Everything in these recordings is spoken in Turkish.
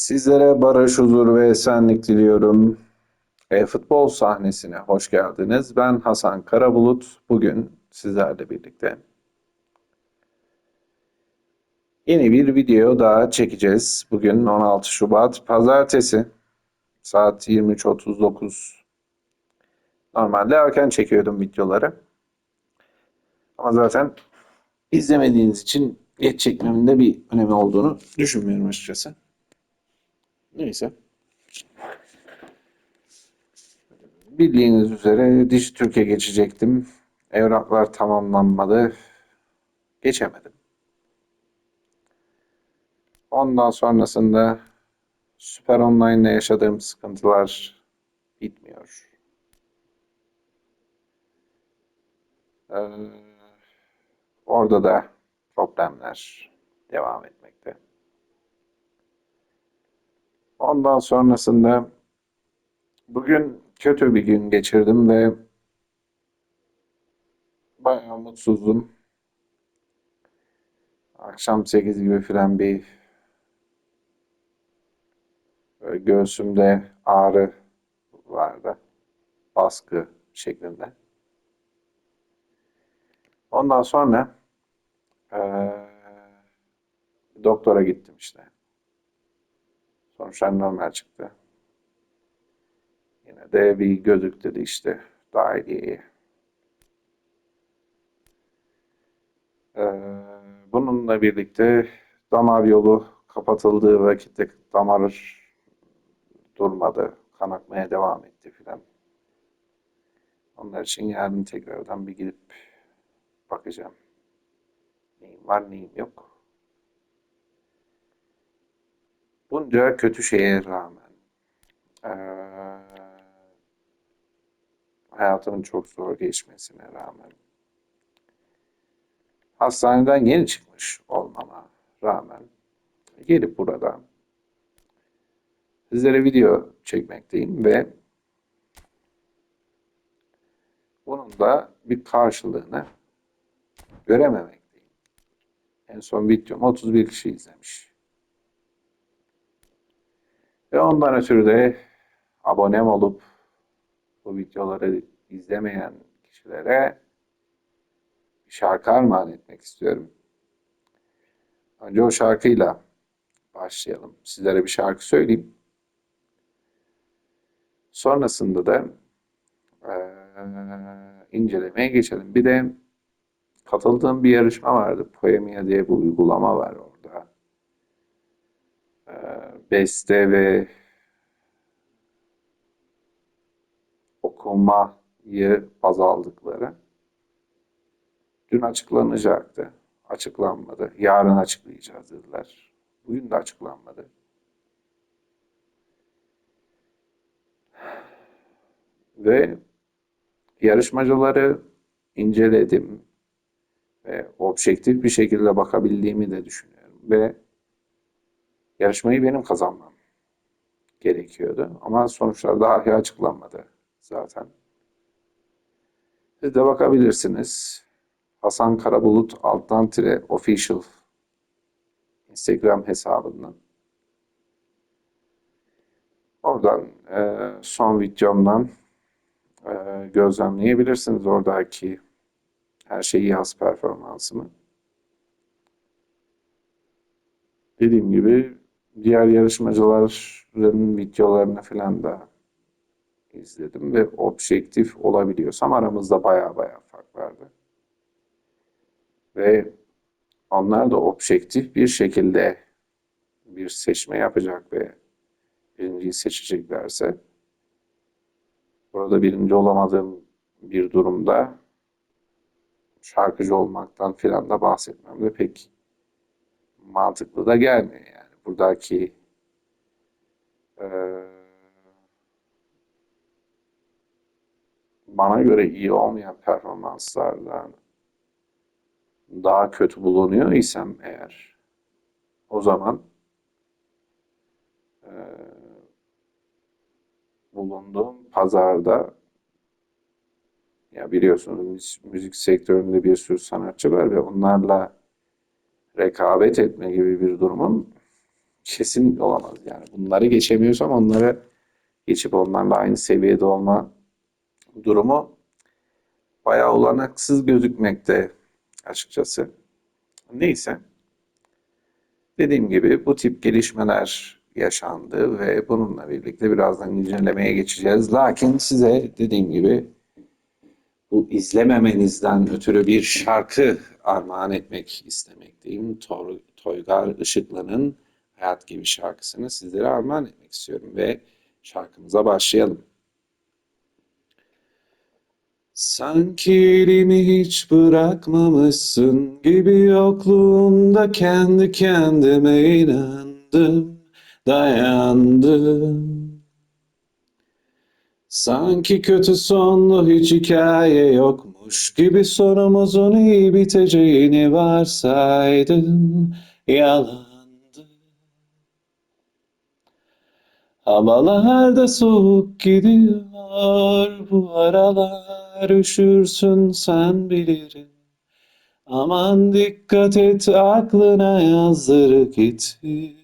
Sizlere barış, huzur ve esenlik diliyorum. E-futbol sahnesine hoş geldiniz. Ben Hasan Karabulut. Bugün sizlerle birlikte yeni bir video daha çekeceğiz. Bugün 16 Şubat Pazartesi saat 23.39. Normalde erken çekiyordum videoları. Ama zaten izlemediğiniz için geç çekmemin de bir önemi olduğunu düşünmüyorum açıkçası. Neyse. Bildiğiniz üzere Dijitürk'e geçecektim. Evraklar tamamlanmadı. Geçemedim. Ondan sonrasında Süper Online'la yaşadığım sıkıntılar bitmiyor. Ee, orada da problemler devam etmekte. Ondan sonrasında bugün kötü bir gün geçirdim ve bayağı mutsuzdum. Akşam 8 gibi falan bir göğsümde ağrı vardı. Baskı şeklinde. Ondan sonra eee, doktora gittim işte. Sonuçlar normal çıktı. Yine de bir gözük dedi işte iyi. Ee, bununla birlikte damar yolu kapatıldığı vakitte damar durmadı. Kan akmaya devam etti filan. Onlar için yarın tekrardan bir gidip bakacağım. Neyim var neyim yok. Bunca kötü şeye rağmen eee, hayatımın çok zor geçmesine rağmen hastaneden yeni çıkmış olmama rağmen gelip burada sizlere video çekmekteyim ve bunun da bir karşılığını görememekteyim. En son videomu 31 kişi izlemiş. Ve ondan ötürü de abonem olup bu videoları izlemeyen kişilere bir şarkı armağan etmek istiyorum. Önce o şarkıyla başlayalım. Sizlere bir şarkı söyleyeyim. Sonrasında da eee, incelemeye geçelim. Bir de katıldığım bir yarışma vardı. Poemia diye bir uygulama var orada. Eee, beste ve okumayı baz aldıkları. Dün açıklanacaktı. Açıklanmadı. Yarın açıklayacağız dediler. Bugün de açıklanmadı. Ve yarışmacıları inceledim ve objektif bir şekilde bakabildiğimi de düşünüyorum. Ve yarışmayı benim kazanmam gerekiyordu. Ama sonuçlar dahi açıklanmadı zaten. Siz de bakabilirsiniz. Hasan Karabulut alttan tire official Instagram hesabından. Oradan e, son videomdan e, gözlemleyebilirsiniz oradaki her şeyi yaz performansımı. Dediğim gibi diğer yarışmacıların videolarını falan da izledim ve objektif olabiliyorsam aramızda baya baya fark vardı. Ve onlar da objektif bir şekilde bir seçme yapacak ve birinciyi seçeceklerse burada birinci olamadığım bir durumda şarkıcı olmaktan filan da bahsetmem de pek mantıklı da gelmiyor yani. Buradaki eee, bana göre iyi olmayan performanslardan daha kötü bulunuyor isem eğer o zaman eee, bulunduğum pazarda ya biliyorsunuz müz- müzik sektöründe bir sürü sanatçı var ve onlarla rekabet etme gibi bir durumum kesin olamaz yani. Bunları geçemiyorsam onları geçip onlarla aynı seviyede olma durumu bayağı olanaksız gözükmekte açıkçası. Neyse. Dediğim gibi bu tip gelişmeler yaşandı ve bununla birlikte birazdan incelemeye geçeceğiz. Lakin size dediğim gibi bu izlememenizden ötürü bir şarkı armağan etmek istemekteyim. Toygar Işıklı'nın Hayat Gibi şarkısını sizlere armağan etmek istiyorum ve şarkımıza başlayalım. Sanki elimi hiç bırakmamışsın gibi yokluğunda kendi kendime inandım, dayandım. Sanki kötü sonlu hiç hikaye yokmuş gibi sonumuzun iyi biteceğini varsaydım, yalandı. Havalar da soğuk gidiyor bu aralar üşürsün sen bilirim. Aman dikkat et aklına yazdırıp getir.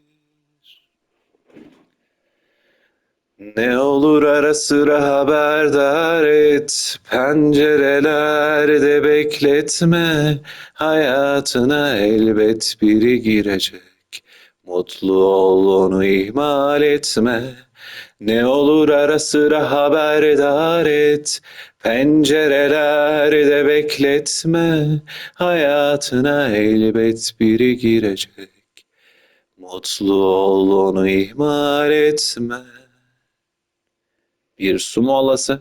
Ne olur ara sıra haberdar et, pencerelerde bekletme, hayatına elbet biri girecek. Mutlu ol onu ihmal etme. Ne olur ara sıra haberdar et, pencerelerde bekletme, hayatına elbet biri girecek. Mutlu ol onu ihmal etme. Bir su molası.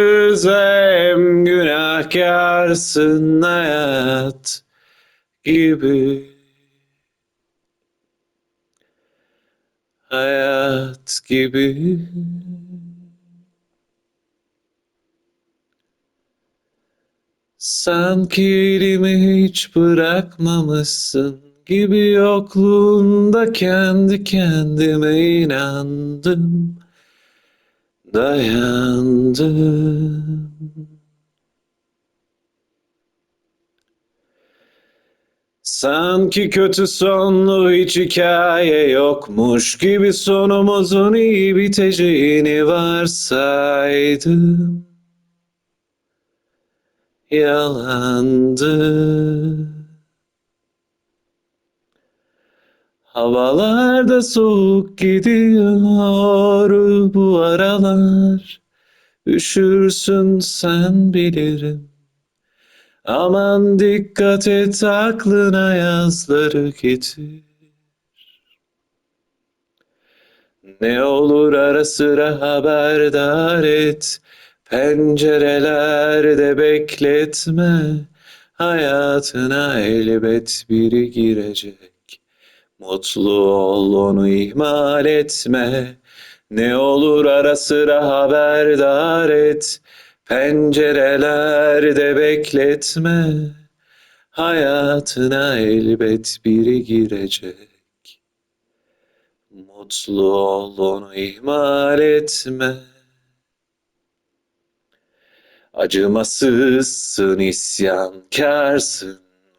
hem günahkarsın hayat gibi. Hayat gibi. Sanki elimi hiç bırakmamışsın gibi yokluğunda kendi kendime inandım, dayandım. Sanki kötü sonlu hiç hikaye yokmuş gibi sonumuzun iyi biteceğini varsaydım. Yalandı. Havalarda soğuk gidiyor bu aralar. Üşürsün sen bilirim. Aman dikkat et aklına yazları getir. Ne olur ara sıra haberdar et. Pencerelerde bekletme. Hayatına elbet biri girecek. Mutlu ol onu ihmal etme. Ne olur ara sıra haberdar et. Pencerelerde bekletme. Hayatına elbet biri girecek. Mutlu ol onu ihmal etme. Acımasızsın, isyankarsın,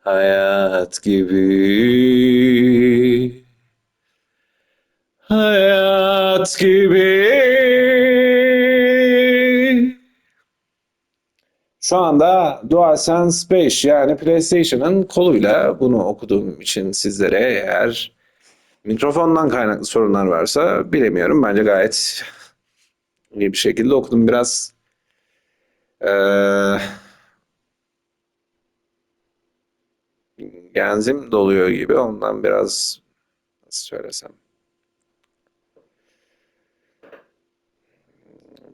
Hayat gibi. Hayat gibi. Şu anda DualSense 5 yani PlayStation'ın koluyla bunu okuduğum için sizlere eğer mikrofondan kaynaklı sorunlar varsa bilemiyorum. Bence gayet iyi bir şekilde okudum. Biraz eee genzim doluyor gibi. Ondan biraz nasıl söylesem.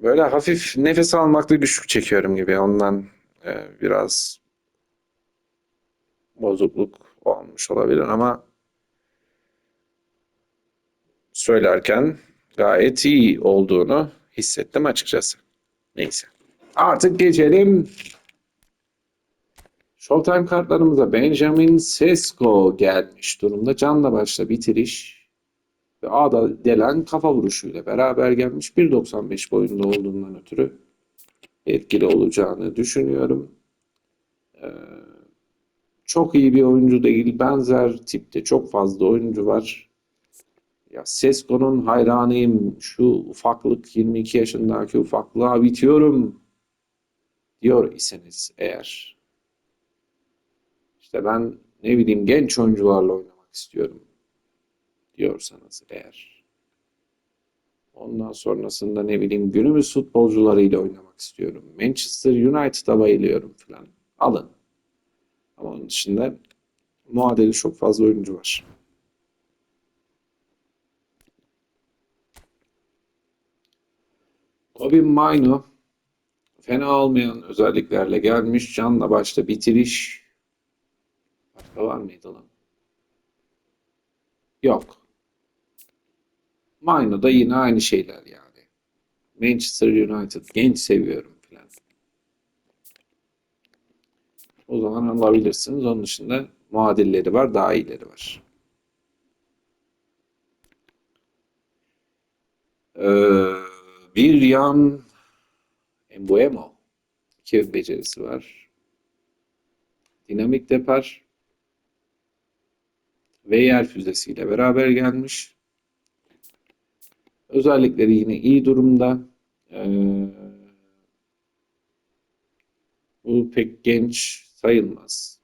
Böyle hafif nefes almakta güçlük çekiyorum gibi. Ondan e, biraz bozukluk olmuş olabilir ama söylerken gayet iyi olduğunu hissettim açıkçası. Neyse. Artık geçelim. Showtime kartlarımıza Benjamin Sesko gelmiş durumda. Canla başla bitiriş ve A'da delen kafa vuruşuyla beraber gelmiş. 1.95 boyunda olduğundan ötürü etkili olacağını düşünüyorum. Ee, çok iyi bir oyuncu değil. Benzer tipte çok fazla oyuncu var. Ya Sesko'nun hayranıyım. Şu ufaklık 22 yaşındaki ufaklığa bitiyorum diyor iseniz eğer. İşte ben ne bileyim genç oyuncularla oynamak istiyorum diyorsanız eğer. Ondan sonrasında ne bileyim günümüz futbolcularıyla oynamak istiyorum. Manchester United'a bayılıyorum falan. Alın. Ama onun dışında muadili çok fazla oyuncu var. Kobe Maino fena olmayan özelliklerle gelmiş. Canla başla bitiriş. Başka var mıydı lan? Yok. Maino da yine aynı şeyler yani. Manchester United genç seviyorum falan. O zaman alabilirsiniz. Onun dışında muadilleri var, daha iyileri var. Ee, bir yan Embuemo. İki becerisi var. Dinamik depar ve füzesiyle beraber gelmiş. Özellikleri yine iyi durumda. Ee, bu pek genç sayılmaz.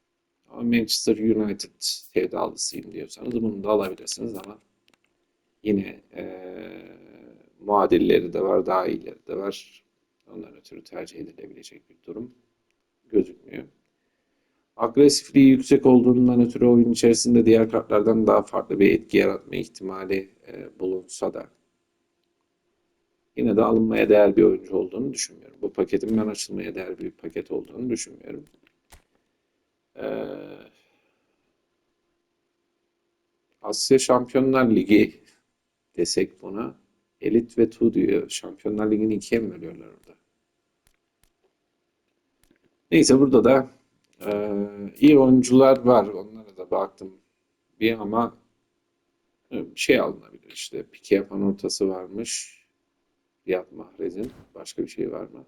Ama Manchester United sevdalısıyım diyorsanız bunu da alabilirsiniz ama yine ee, muadilleri de var, daha iyileri de var. Ondan ötürü tercih edilebilecek bir durum gözükmüyor. Agresifliği yüksek olduğundan ötürü oyun içerisinde diğer kartlardan daha farklı bir etki yaratma ihtimali e, bulunsa da yine de alınmaya değer bir oyuncu olduğunu düşünmüyorum. Bu paketin ben açılmaya değer bir paket olduğunu düşünmüyorum. Ee, Asya Şampiyonlar Ligi desek buna. Elit ve Tu diyor. Şampiyonlar Ligi'ni ikiye mi bölüyorlar orada? Neyse burada da e, iyi oyuncular var. Onlara da baktım. Bir ama e, şey alınabilir işte. Pike yapan ortası varmış. Riyad Mahrez'in. Başka bir şey var mı?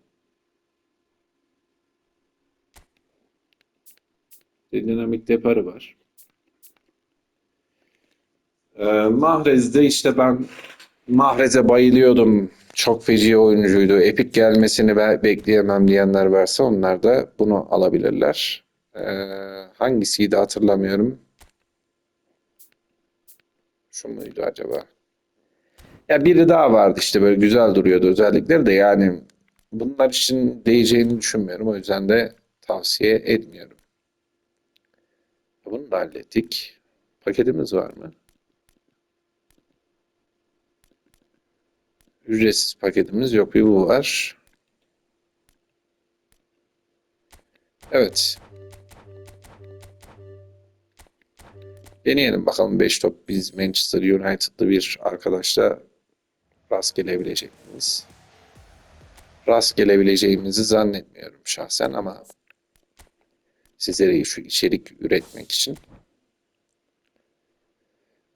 Dinamik deparı var. E, Mahrez'de işte ben Mahrez'e bayılıyordum. Çok feci oyuncuydu. Epik gelmesini be- bekleyemem diyenler varsa onlar da bunu alabilirler. Ee, hangisiydi hatırlamıyorum. Şu muydu acaba? Ya biri daha vardı işte böyle güzel duruyordu özellikleri de yani bunlar için değeceğini düşünmüyorum. O yüzden de tavsiye etmiyorum. Bunu da hallettik. Paketimiz var mı? Ücretsiz paketimiz yok. Bir bu var. Evet. Deneyelim bakalım 5 top biz Manchester United'lı bir arkadaşla rast gelebilecek miyiz? Rast gelebileceğimizi zannetmiyorum şahsen ama sizlere şu içerik üretmek için.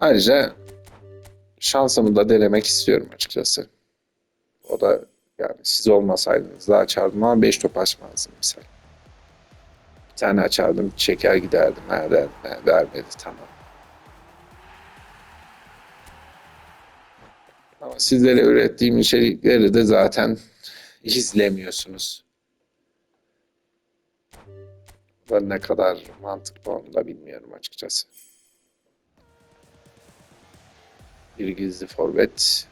Ayrıca şansımı da denemek istiyorum açıkçası. O da yani siz olmasaydınız da açardım ama 5 top açmazdım misal. Bir tane açardım, çeker giderdim. Ha, der, ha, vermedi tamam. Sizlere ürettiğim içerikleri de zaten izlemiyorsunuz. Ben ne kadar mantıklı onu da bilmiyorum açıkçası. Bir gizli forvet.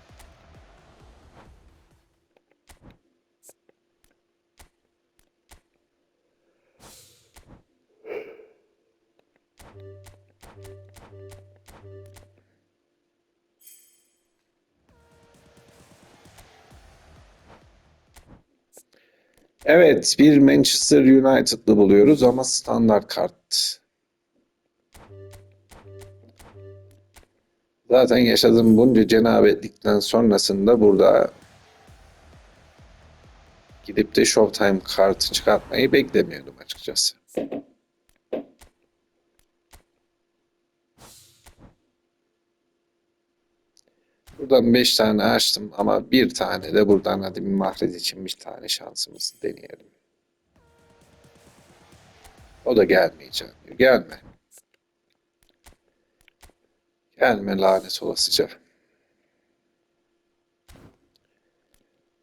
Evet, bir Manchester United'lı buluyoruz ama standart kart. Zaten yaşadığım bunca cenabetlikten sonrasında burada gidip de Showtime kartı çıkartmayı beklemiyordum açıkçası. Buradan 5 tane açtım ama bir tane de buradan hadi bir mahrez için bir tane şansımızı deneyelim. O da gelmeyecek. Gelme. Gelme lanet olasıca.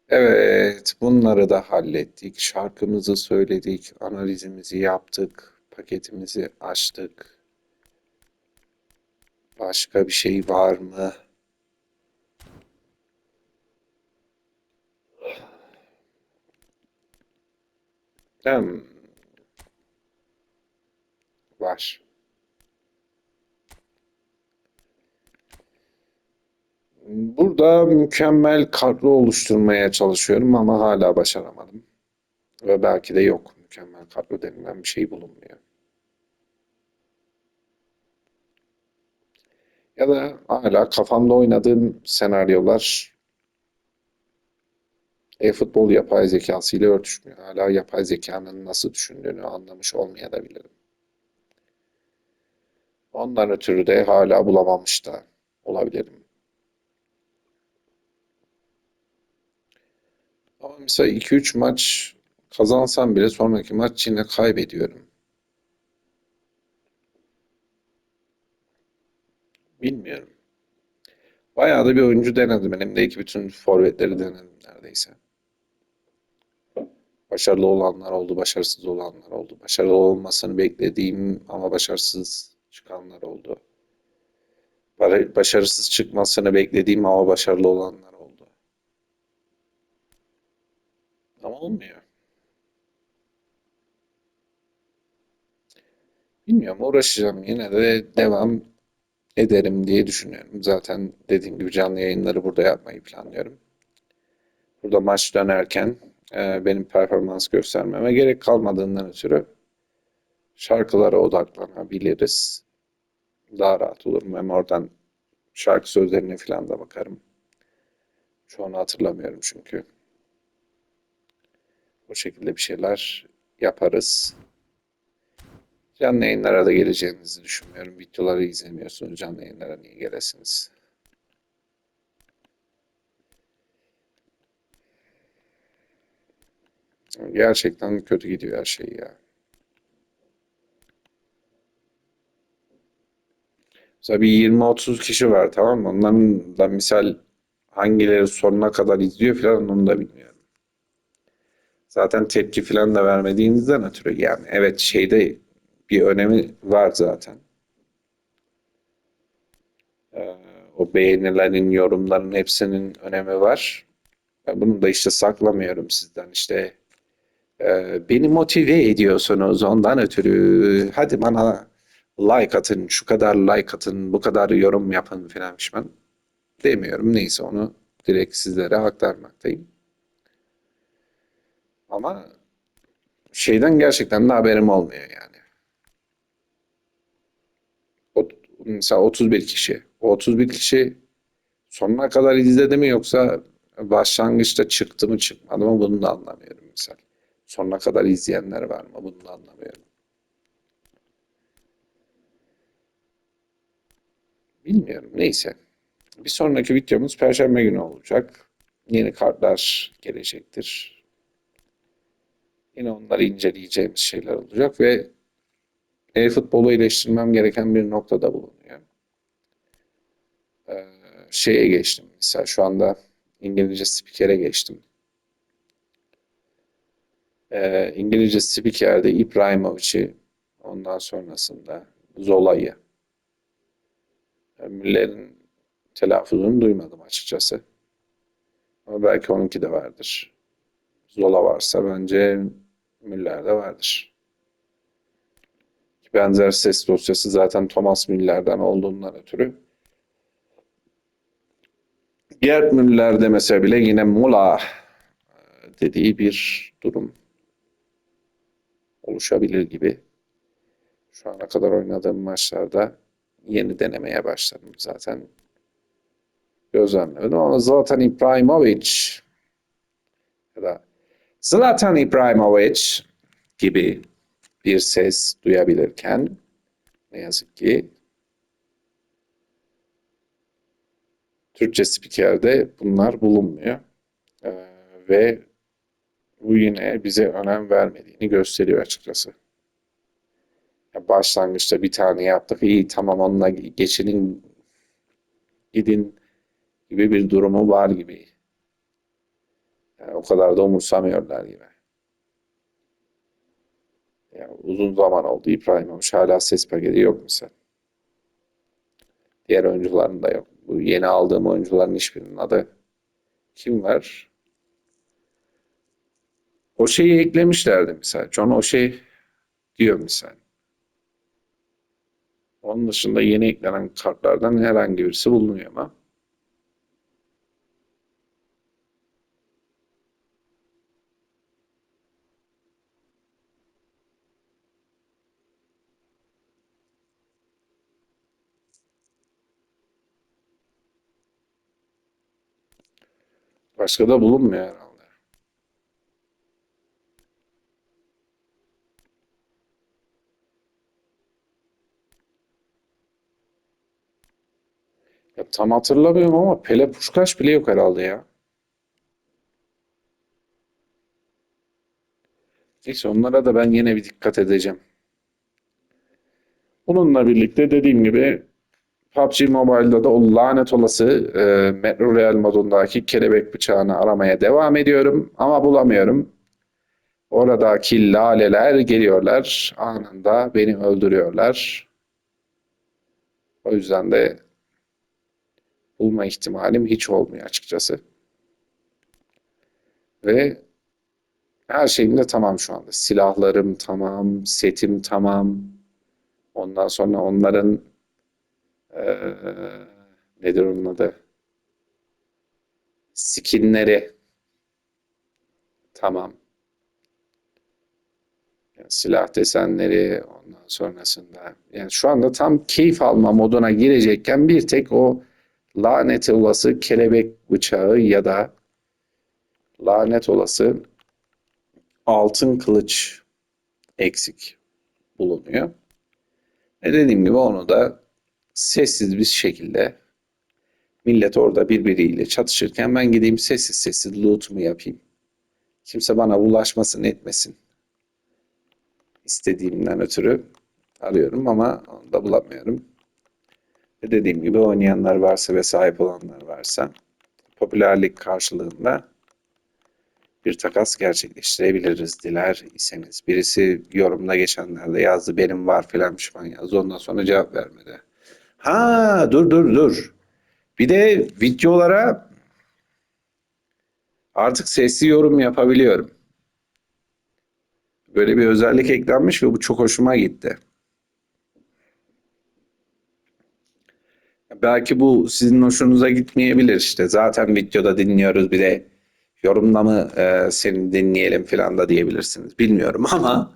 Evet, bunları da hallettik. Şarkımızı söyledik, analizimizi yaptık, paketimizi açtık. Başka bir şey var mı? Hmm. Var. Burada mükemmel kadro oluşturmaya çalışıyorum ama hala başaramadım. Ve belki de yok. Mükemmel kadro denilen bir şey bulunmuyor. Ya da hala kafamda oynadığım senaryolar e-futbol yapay zekası ile örtüşmüyor. Hala yapay zekanın nasıl düşündüğünü anlamış olmayabilirim. Ondan ötürü de hala bulamamış da olabilirim. Ama mesela 2-3 maç kazansam bile sonraki maç yine kaybediyorum. Bilmiyorum. Bayağı da bir oyuncu denedim. Elimdeki bütün forvetleri denedim neredeyse. Başarılı olanlar oldu, başarısız olanlar oldu. Başarılı olmasını beklediğim ama başarısız çıkanlar oldu. Ba- Başarısız çıkmasını beklediğim ama başarılı olanlar oldu. Ama olmuyor. Bilmiyorum uğraşacağım. Yine de devam ederim diye düşünüyorum. Zaten dediğim gibi canlı yayınları burada yapmayı planlıyorum. Burada maç dönerken e, benim performans göstermeme gerek kalmadığından ötürü şarkılara odaklanabiliriz. Daha rahat olurum. Hem oradan şarkı sözlerine falan da bakarım. Çoğunu hatırlamıyorum çünkü. Bu şekilde bir şeyler yaparız. Canlı yayınlara da geleceğinizi düşünmüyorum. Videoları izlemiyorsunuz. Canlı yayınlara niye gelesiniz? Gerçekten kötü gidiyor her şey ya. Mesela bir 20-30 kişi var tamam mı? Onların da misal hangileri sonuna kadar izliyor falan onu da bilmiyorum. Zaten tepki falan da vermediğinizden ötürü yani evet şeyde bir önemi var zaten. Ee, o beğenilerin, yorumların hepsinin önemi var. Ben bunu da işte saklamıyorum sizden işte. Ee, beni motive ediyorsunuz ondan ötürü. Hadi bana like atın, şu kadar like atın, bu kadar yorum yapın filan pişman demiyorum. Neyse onu direkt sizlere aktarmaktayım. Ama şeyden gerçekten de haberim olmuyor yani. Mesela 31 kişi. O 31 kişi sonuna kadar izledi mi yoksa başlangıçta çıktı mı çıkmadı mı bunu da anlamıyorum misal. Sonuna kadar izleyenler var mı bunu da anlamıyorum. Bilmiyorum neyse. Bir sonraki videomuz Perşembe günü olacak. Yeni kartlar gelecektir. Yine onları inceleyeceğimiz şeyler olacak ve e-futbolu eleştirmem gereken bir noktada bulunuyor. Ee, şeye geçtim. Mesela şu anda İngilizce spikere geçtim. Ee, İngilizce spikerde İbrahimovic'i ondan sonrasında Zola'yı Müller'in telaffuzunu duymadım açıkçası. Ama belki onunki de vardır. Zola varsa bence Müller de vardır. Benzer ses dosyası zaten Thomas Müller'den olduğundan ötürü. Gerd Müller demese bile yine Mola dediği bir durum oluşabilir gibi. Şu ana kadar oynadığım maçlarda yeni denemeye başladım zaten. Gözlemlemedim ama Zlatan İbrahimovic ya da Zlatan İbrahimovic gibi bir ses duyabilirken ne yazık ki Türkçe spikerde bunlar bulunmuyor. Ee, ve bu yine bize önem vermediğini gösteriyor açıkçası. Başlangıçta bir tane yaptık, iyi tamam onunla geçinin gidin gibi bir durumu var gibi. Yani o kadar da umursamıyorlar gibi. Yani uzun zaman oldu İbrahimovic hala ses paketi yok mesela. Diğer oyuncuların da yok. Bu yeni aldığım oyuncuların hiçbirinin adı kim var? O şeyi eklemişlerdi mesela. John o şey diyor misal. Onun dışında yeni eklenen kartlardan herhangi birisi bulunuyor ama. Başka da bulunmuyor. Ya tam hatırlamıyorum ama Pele Puşkaş bile yok herhalde ya. Neyse onlara da ben yine bir dikkat edeceğim. Bununla birlikte dediğim gibi PUBG Mobile'da da o lanet olası e, Metro Real modundaki kelebek bıçağını aramaya devam ediyorum ama bulamıyorum. Oradaki laleler geliyorlar anında beni öldürüyorlar. O yüzden de bulma ihtimalim hiç olmuyor açıkçası. Ve her şeyim de tamam şu anda. Silahlarım tamam, setim tamam. Ondan sonra onların ee, nedir onun adı? Skinleri. Tamam. Yani silah desenleri ondan sonrasında. Yani şu anda tam keyif alma moduna girecekken bir tek o lanet olası kelebek bıçağı ya da lanet olası altın kılıç eksik bulunuyor. E dediğim gibi onu da sessiz bir şekilde millet orada birbiriyle çatışırken ben gideyim sessiz sessiz loot'umu yapayım. Kimse bana ulaşmasın etmesin. İstediğimden ötürü arıyorum ama onu da bulamıyorum. Dediğim gibi oynayanlar varsa ve sahip olanlar varsa popülerlik karşılığında bir takas gerçekleştirebiliriz diler iseniz. Birisi yorumda geçenlerde yazdı benim var filan pişman yazdı. Ondan sonra cevap vermedi. Ha dur dur dur. Bir de videolara artık sesli yorum yapabiliyorum. Böyle bir özellik eklenmiş ve bu çok hoşuma gitti. Belki bu sizin hoşunuza gitmeyebilir işte. Zaten videoda dinliyoruz bir de yorumda mı e, seni dinleyelim falan da diyebilirsiniz. Bilmiyorum ama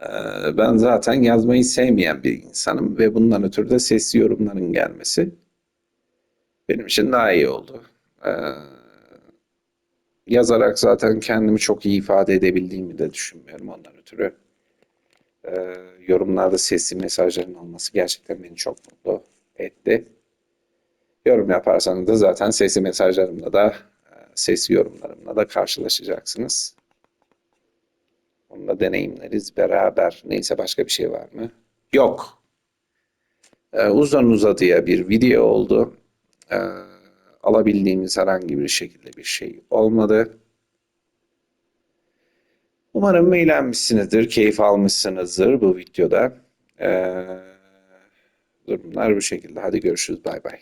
e, ben zaten yazmayı sevmeyen bir insanım ve bundan ötürü de sesli yorumların gelmesi benim için daha iyi oldu. E, yazarak zaten kendimi çok iyi ifade edebildiğimi de düşünmüyorum ondan ötürü. e, yorumlarda sesli mesajların olması gerçekten beni çok mutlu etti. Yorum yaparsanız da zaten sesli mesajlarımla da e, sesli yorumlarımla da karşılaşacaksınız. Onu da deneyimleriz beraber. Neyse başka bir şey var mı? Yok. Ee, uzun uzadıya bir video oldu. Ee, alabildiğimiz herhangi bir şekilde bir şey olmadı. Umarım eğlenmişsinizdir, keyif almışsınızdır bu videoda. Ee, durumlar bu şekilde. Hadi görüşürüz. Bay bay.